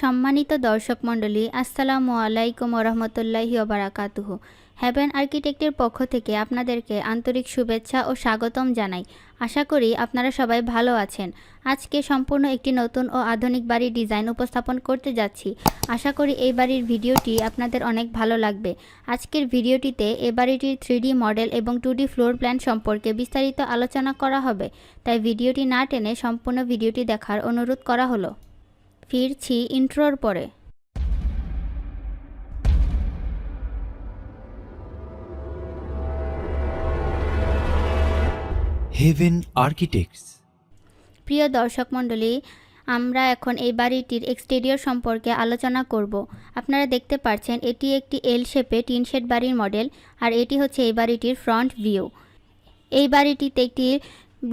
সম্মানিত দর্শক মণ্ডলী, আসসালামু আলাইকুম রহমতুল্লাহি ওবারাকাতুহু। হ্যাভেন আর্কিটেক্টের পক্ষ থেকে আপনাদেরকে আন্তরিক শুভেচ্ছা ও স্বাগতম জানাই। আশা করি আপনারা সবাই ভালো আছেন। আজকে সম্পূর্ণ একটি নতুন ও আধুনিক বাড়ির ডিজাইন উপস্থাপন করতে যাচ্ছি। আশা করি এই বাড়ির ভিডিওটি আপনাদের অনেক ভালো লাগবে। আজকের ভিডিওটিতে এ বাড়িটির থ্রি মডেল এবং টু ফ্লোর প্ল্যান সম্পর্কে বিস্তারিত আলোচনা করা হবে। তাই ভিডিওটি না টেনে সম্পূর্ণ ভিডিওটি দেখার অনুরোধ করা হলো। ফিরছি ইন্ট্রোর পরে। হেভেন আর্কিটেক্টস প্রিয় দর্শক মণ্ডলী আমরা এখন এই বাড়িটির এক্সটেরিয়র সম্পর্কে আলোচনা করব। আপনারা দেখতে পাচ্ছেন এটি একটি এল শেপে টিন শেড বাড়ির মডেল আর এটি হচ্ছে এই বাড়িটির ফ্রন্ট ভিউ এই বাড়িটিতে একটি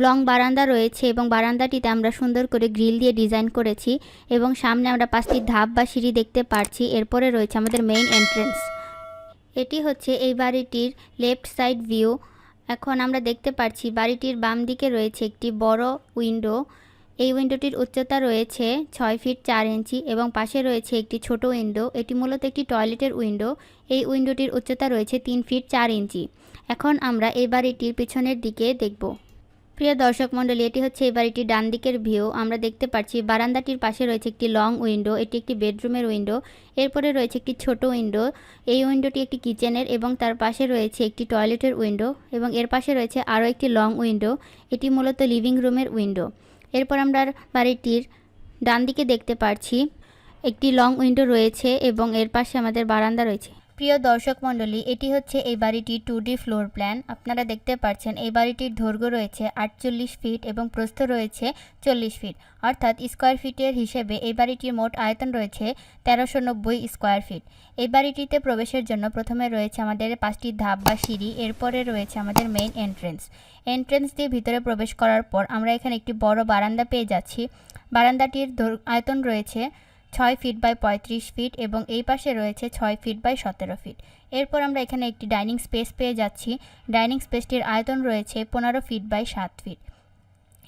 লং বারান্দা রয়েছে এবং বারান্দাটিতে আমরা সুন্দর করে গ্রিল দিয়ে ডিজাইন করেছি এবং সামনে আমরা পাঁচটি ধাপ বা সিঁড়ি দেখতে পারছি। এরপরে রয়েছে আমাদের মেইন এন্ট্রেন্স এটি হচ্ছে এই বাড়িটির লেফট সাইড ভিউ এখন আমরা দেখতে পাচ্ছি বাড়িটির বাম দিকে রয়েছে একটি বড় উইন্ডো এই উইন্ডোটির উচ্চতা রয়েছে ছয় ফিট চার ইঞ্চি এবং পাশে রয়েছে একটি ছোট উইন্ডো এটি মূলত একটি টয়লেটের উইন্ডো এই উইন্ডোটির উচ্চতা রয়েছে তিন ফিট চার ইঞ্চি। এখন আমরা এই বাড়িটির পিছনের দিকে দেখব। প্রিয় দর্শক মণ্ডলী, এটি হচ্ছে এই বাড়িটির ডান দিকের ভিউ। আমরা দেখতে পাচ্ছি বারান্দাটির পাশে রয়েছে একটি লং উইন্ডো, এটি একটি বেডরুমের উইন্ডো, এরপরে রয়েছে একটি ছোট উইন্ডো। এই উইন্ডোটি একটি কিচেনের এবং তার পাশে রয়েছে একটি টয়লেটের উইন্ডো এবং এর পাশে রয়েছে আরও একটি লং উইন্ডো, এটি মূলত লিভিং রুমের উইন্ডো। এরপর আমরা বাড়িটির ডান দিকে দেখতে পাচ্ছি একটি লং উইন্ডো রয়েছে এবং এর পাশে আমাদের বারান্দা রয়েছে। প্রিয় দর্শক মণ্ডলী, এটি হচ্ছে এই বাড়িটির টু ডি ফ্লোর প্ল্যান আপনারা দেখতে পাচ্ছেন এই বাড়িটির দৈর্ঘ্য রয়েছে আটচল্লিশ ফিট এবং প্রস্থ রয়েছে চল্লিশ ফিট অর্থাৎ স্কোয়ার ফিটের হিসেবে এই বাড়িটির মোট আয়তন রয়েছে তেরোশো নব্বই স্কোয়ার ফিট এই বাড়িটিতে প্রবেশের জন্য প্রথমে রয়েছে আমাদের পাঁচটি ধাপ বা সিঁড়ি, এরপরে রয়েছে আমাদের মেইন এন্ট্রেন্স এন্ট্রেন্স দিয়ে ভিতরে প্রবেশ করার পর আমরা এখানে একটি বড় বারান্দা পেয়ে যাচ্ছি। বারান্দাটির আয়তন রয়েছে ছয় ফিট বাই পঁয়ত্রিশ ফিট এবং এই পাশে রয়েছে ছয় ফিট বাই সতেরো ফিট। এরপর আমরা এখানে একটি ডাইনিং স্পেস পেয়ে যাচ্ছি। ডাইনিং স্পেসটির আয়তন রয়েছে পনেরো ফিট বাই সাত ফিট।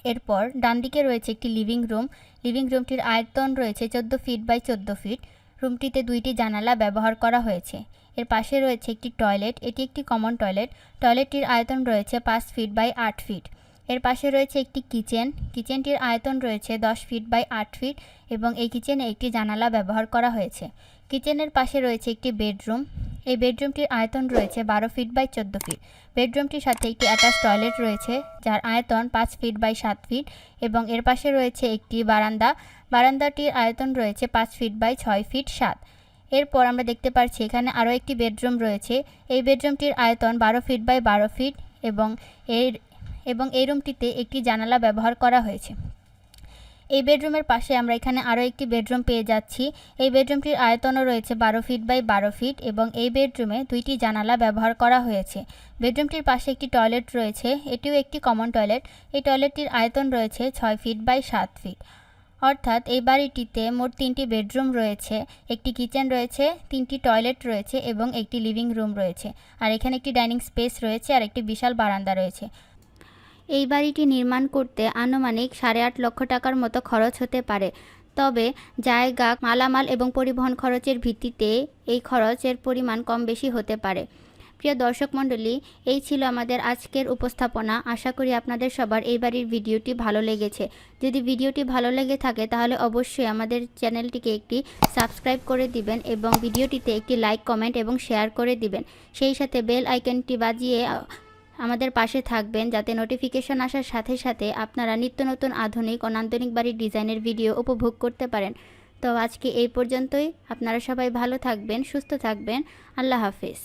এরপর ডান দিকে রয়েছে একটি লিভিং রুম। লিভিং রুমটির আয়তন রয়েছে চোদ্দ ফিট বাই চোদ্দ ফিট। রুমটিতে দুইটি জানালা ব্যবহার করা হয়েছে। এর পাশে রয়েছে একটি টয়লেট। এটি একটি কমন টয়লেট। টয়লেটটির আয়তন রয়েছে পাঁচ ফিট বাই আট ফিট। এর পাশে রয়েছে একটি কিচেন। কিচেনটির আয়তন রয়েছে দশ ফিট বাই আট ফিট এবং এই কিচেনে একটি জানালা ব্যবহার করা হয়েছে। কিচেনের পাশে রয়েছে একটি বেডরুম। এই বেডরুমটির আয়তন রয়েছে বারো ফিট বাই চোদ্দ ফিট। বেডরুমটির সাথে একটি অ্যাটাচ টয়লেট রয়েছে, যার আয়তন পাঁচ ফিট বাই সাত ফিট এবং এর পাশে রয়েছে একটি বারান্দা। বারান্দাটির আয়তন রয়েছে পাঁচ ফিট বাই ছয় ফিট সাত। এরপর আমরা দেখতে পাচ্ছি এখানে আরও একটি বেডরুম রয়েছে। এই বেডরুমটির আয়তন বারো ফিট বাই বারো ফিট এবং এর এবং এই রুমটিতে একটি জানালা ব্যবহার করা হয়েছে। এই বেডরুমের পাশে আমরা এখানে আরও একটি বেডরুম পেয়ে যাচ্ছি। এই বেডরুমটির আয়তনও রয়েছে বারো ফিট বাই বারো ফিট এবং এই বেডরুমে দুইটি জানালা ব্যবহার করা হয়েছে। বেডরুমটির পাশে একটি টয়লেট রয়েছে, এটিও একটি কমন টয়লেট। এই টয়লেটটির আয়তন রয়েছে ছয় ফিট বাই সাত ফিট। অর্থাৎ এই বাড়িটিতে মোট তিনটি বেডরুম রয়েছে, একটি কিচেন রয়েছে, তিনটি টয়লেট রয়েছে এবং একটি লিভিং রুম রয়েছে। আর এখানে একটি ডাইনিং স্পেস রয়েছে আর একটি বিশাল বারান্দা রয়েছে। এই বাড়িটি নির্মাণ করতে আনুমানিক সাড়ে আট লক্ষ টাকার মতো খরচ হতে পারে। তবে জায়গা, মালামাল এবং পরিবহন খরচের ভিত্তিতে এই খরচের পরিমাণ কম বেশি হতে পারে। প্রিয় দর্শক মণ্ডলী, এই ছিল আমাদের আজকের উপস্থাপনা। আশা করি আপনাদের সবার এই বাড়ির ভিডিওটি ভালো লেগেছে। যদি ভিডিওটি ভালো লেগে থাকে, তাহলে অবশ্যই আমাদের চ্যানেলটিকে একটি সাবস্ক্রাইব করে দিবেন এবং ভিডিওটিতে একটি লাইক, কমেন্ট এবং শেয়ার করে দিবেন। সেই সাথে বেল আইকনটি বাজিয়ে আমাদের পাশে থাকবেন যাতে নোটিফিকেশন আসার সাথে সাথে আপনারা নিত্য নতুন আধুনিক ও নান্দনিক বাড়ির ডিজাইনের ভিডিও উপভোগ করতে পারেন। তো আজকে এই পর্যন্তই। আপনারা সবাই ভালো থাকবেন, সুস্থ থাকবেন। আল্লাহ হাফিজ।